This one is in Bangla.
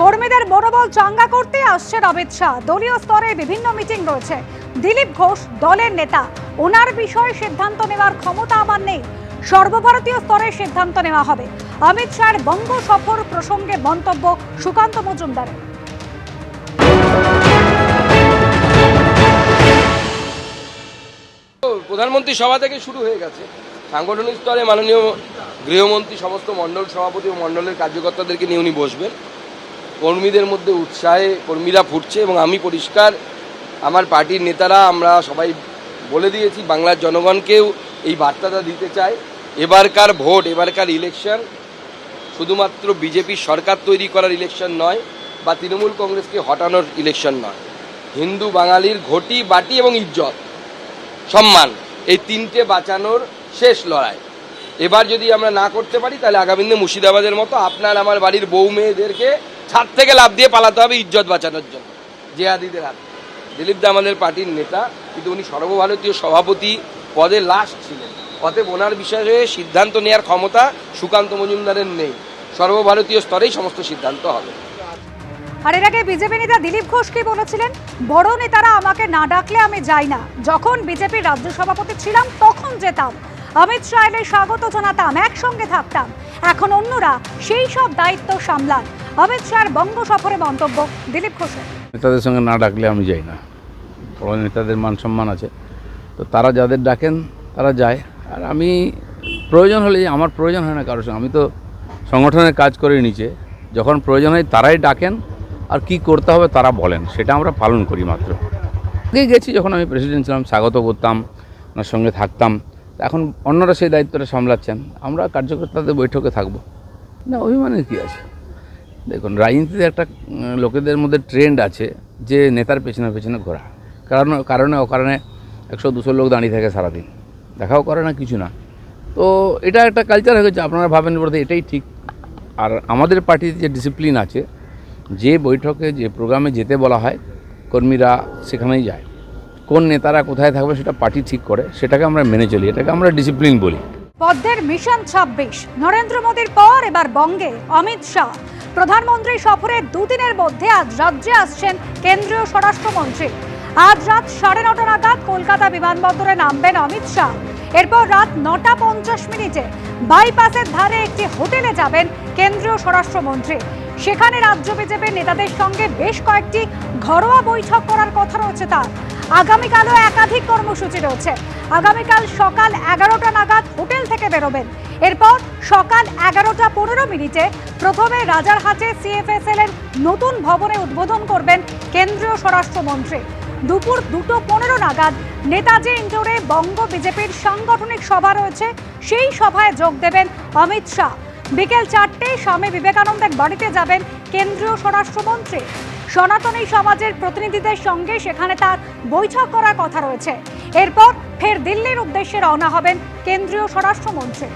কর্মীদের মনোবল চাঙ্গা করতে আসছেন অমিত শাহ। দলীয় স্তরে বিভিন্ন মিটিং রয়েছে। দিলীপ ঘোষ, দলের নেতা। ওনার বিষয়ে সিদ্ধান্ত নেওয়ার ক্ষমতা আমার নেই। সর্বভারতীয় স্তরে সিদ্ধান্ত নেওয়া হবে। অমিত শাহের বঙ্গ সফর প্রসঙ্গে মন্তব্য সুকান্ত মজুমদারের। প্রধানমন্ত্রী সভা থেকে শুরু হয়ে গেছে। সাংগঠনিক স্তরে মাননীয় গৃহমন্ত্রী, সমস্ত মণ্ডল সভাপতি ও মণ্ডলের কার্যকর্তাদেরকে নিয়ে উনি বসবেন। কর্মীদের মধ্যে উৎসাহে কর্মীরা ফুটছে এবং আমি পরিষ্কার, আমার পার্টির নেতারা আমরা সবাই বলে দিয়েছি, বাংলার জনগণকেও এই বার্তাটা দিতে চাই। এবারকার ভোট, এবারকার ইলেকশন শুধুমাত্র বিজেপির সরকার তৈরি করার ইলেকশন নয় বা তৃণমূল কংগ্রেসকে হটানোর ইলেকশন নয়। হিন্দু বাঙালির ঘটি, বাটি এবং ইজ্জত, সম্মান, এই তিনটে বাঁচানোর শেষ লড়াই। এবার যদি আমরা না করতে পারি, তাহলে আগামী দিনে মুর্শিদাবাদের মতো আপনার আমার বাড়ির বউ মেয়েদেরকে ছাদ থেকে লাভ দিয়ে পালাতে হবে ইজ্জত বাঁচানোর জন্য। জেহাদিদের হাতে। দিলীপ দা আমাদের পার্টির নেতা, কিন্তু উনি সর্বভারতীয় সভাপতি পদে লাস্ট ছিলেন। অতএব ওনার বিষয়ে সিদ্ধান্ত নেওয়ার ক্ষমতা সুকান্ত মজুমদারের নেই। সর্বভারতীয় স্তরেই সমস্ত সিদ্ধান্ত হবে। আর এর আগে বিজেপি নেতা দিলীপ ঘোষ কি বলেছিলেন? বড় নেতারা আমাকে না ডাকলে আমি যাই না। যখন বিজেপির রাজ্য সভাপতি ছিলাম, তখন যেতাম। অমিত শাহ স্বাগত জানাতাম, একসঙ্গে থাকতাম। এখন অন্যরা সেই সব দায়িত্ব সামলান। অমিত শাহের বঙ্গ সফরে মন্তব্য, দিলীপ ঘোষের। নেতাদের সঙ্গে না ডাকলে আমি যাই না। বড় নেতাদের মান সম্মান আছে। তো তারা যাদের ডাকেন, তারা যায়। আর আমি প্রয়োজন হলে, আমার প্রয়োজন হয় না কারোর সঙ্গে। আমি তো সংগঠনের কাজ করে নিচে। যখন প্রয়োজন হয়, তারাই ডাকেন। আর কি করতে হবে তারা বলেন। সেটা আমরা পালন করি মাত্র। আগে গেছি, যখন আমি প্রেসিডেন্ট ছিলাম, স্বাগত করতাম, ওনার সঙ্গে থাকতাম। এখন অন্যরা সেই দায়িত্বটা সামলাচ্ছেন। আমরা কার্যকর্তাদের বৈঠকে থাকব। না, অভিমানের কী আছে? দেখুন, রাজনীতিতে একটা লোকেদের মধ্যে ট্রেন্ড আছে যে নেতার পেছনে পেছনে ঘোরা। কারণ, কারণে অকারণে একশো, দুশো লোক দাঁড়িয়ে থাকে সারাদিন। দেখাও করে না, কিছু না। তো এটা একটা কালচার হয়ে গেছে আপনারা ভাবেন বলতে এটাই ঠিক। আর আমাদের পার্টির যে ডিসিপ্লিন আছে, যে বৈঠকে, যে প্রোগ্রামে যেতে বলা হয়, কর্মীরা সেখানেই যায়। কোন নেতারা কোথায় থাকবে সেটা পার্টি ঠিক করে, সেটাকে আমরা মেনে চলি, এটাকে আমরা ডিসিপ্লিন বলি। পদ্মের মিশন ছাব্বিশ। নরেন্দ্র মোদীর পর এবার বঙ্গে, অমিত শাহ। প্রধানমন্ত্রী সফরের দুদিনের মধ্যে আজ রাজ্যে আসছেন কেন্দ্রীয় স্বরাষ্ট্রমন্ত্রী। আজ রাত সাড়ে নটা নাগাদ কলকাতা বিমানবন্দরে নামবেন অমিত শাহ। এরপর রাত নটা পঞ্চাশ মিনিটে বাইপাসের ধারে একটি হোটেলে যাবেন কেন্দ্রীয় স্বরাষ্ট্রমন্ত্রী। সেখানে রাজ্য বিজেপির নেতাদের সঙ্গে বেশ কয়েকটি ঘরোয়া বৈঠক করার কথা রয়েছে তার। আগামীকালও একাধিক কর্মসূচি রয়েছে। আগামীকাল সকাল এগারোটা নাগাদ হোটেল থেকে বেরোবেন। এরপর সকাল এগারোটা পনেরো মিনিটে প্রথমে রাজারহাটে সিএফএসএল এর নতুন ভবনে উদ্বোধন করবেন কেন্দ্রীয় স্বরাষ্ট্রমন্ত্রী। দুপুর দুটো পনেরো নাগাদ নেতাজি ইন্ডোরে বঙ্গ বিজেপির সাংগঠনিক সভা রয়েছে, সেই সভায় যোগ দেবেন অমিত শাহ। বিকেল চারটে স্বামী বিবেকানন্দের বাড়িতে যাবেন কেন্দ্রীয় স্বরাষ্ট্রমন্ত্রী। সনাতনী সমাজের প্রতিনিধিদের সঙ্গে সেখানে তার বৈঠক করার কথা রয়েছে। এরপর ফের দিল্লির উদ্দেশ্যে রওনা হবেন কেন্দ্রীয় স্বরাষ্ট্রমন্ত্রী।